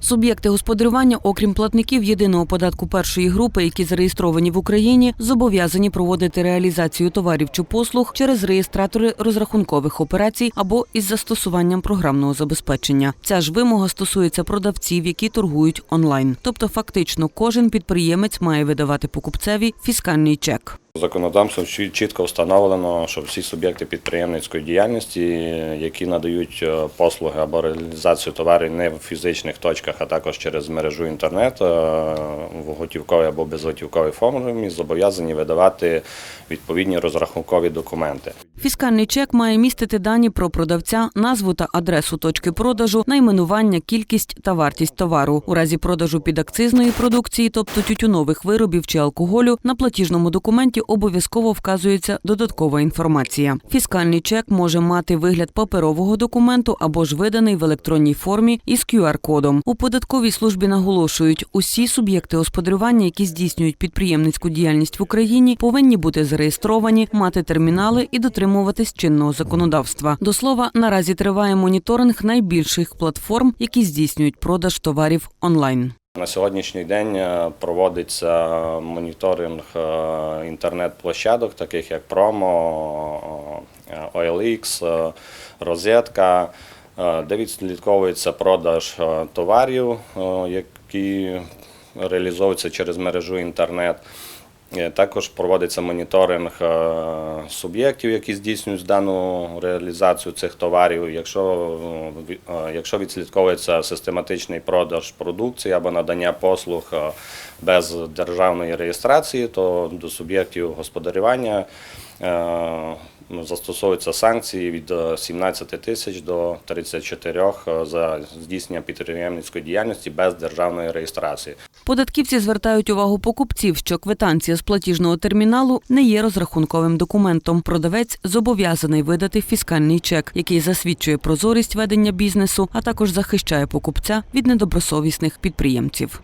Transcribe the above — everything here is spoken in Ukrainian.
Суб'єкти господарювання, окрім платників єдиного податку першої групи, які зареєстровані в Україні, зобов'язані проводити реалізацію товарів чи послуг через реєстратори розрахункових операцій або із застосуванням програмного забезпечення. Ця ж вимога стосується продавців, які торгують онлайн. Тобто, фактично, кожен підприємець має видавати покупцеві фіскальний чек. Законодавством чітко встановлено, що всі суб'єкти підприємницької діяльності, які надають е, послуги або реалізацію товарів не в фізичних точках, а також через мережу інтернет е, в готівковій або безготівковій формі, зобов'язані видавати відповідні розрахункові документи. Фіскальний чек має містити дані про продавця, назву та адресу точки продажу, найменування, кількість та вартість товару. У разі продажу підакцизної продукції, тобто тютюнових виробів чи алкоголю, на платіжному документі обов'язково вказується додаткова інформація. Фіскальний чек може мати вигляд паперового документу або ж виданий в електронній формі із QR-кодом. У податковій службі наголошують, усі суб'єкти господарювання, які здійснюють підприємницьку діяльність в Україні, повинні бути зареєстровані, мати термінали і дотримуватись чинного законодавства. До слова, наразі триває моніторинг найбільших платформ, які здійснюють продаж товарів онлайн. На сьогоднішній день е, проводиться моніторинг е, інтернет-площадок, таких як е, OLX, е, Розетка, де відслідковується продаж товарів, які реалізовуються через мережу інтернет. Е, Також проводиться моніторинг е, суб'єктів, які здійснюють дану реалізацію цих товарів. Якщо, е, е, якщо відслідковується систематичний продаж продукції або надання послуг без державної реєстрації, то до суб'єктів господарювання ну, застосовуються санкції від е, 17 тисяч до 34 за здійснення підприємницької діяльності без державної реєстрації. Податківці звертають увагу покупців, що квитанція з платіжного терміналу не є розрахунковим документом. Продавець зобов'язаний видати фіскальний чек, який засвідчує прозорість ведення бізнесу, а також захищає покупця від недобросовісних підприємців.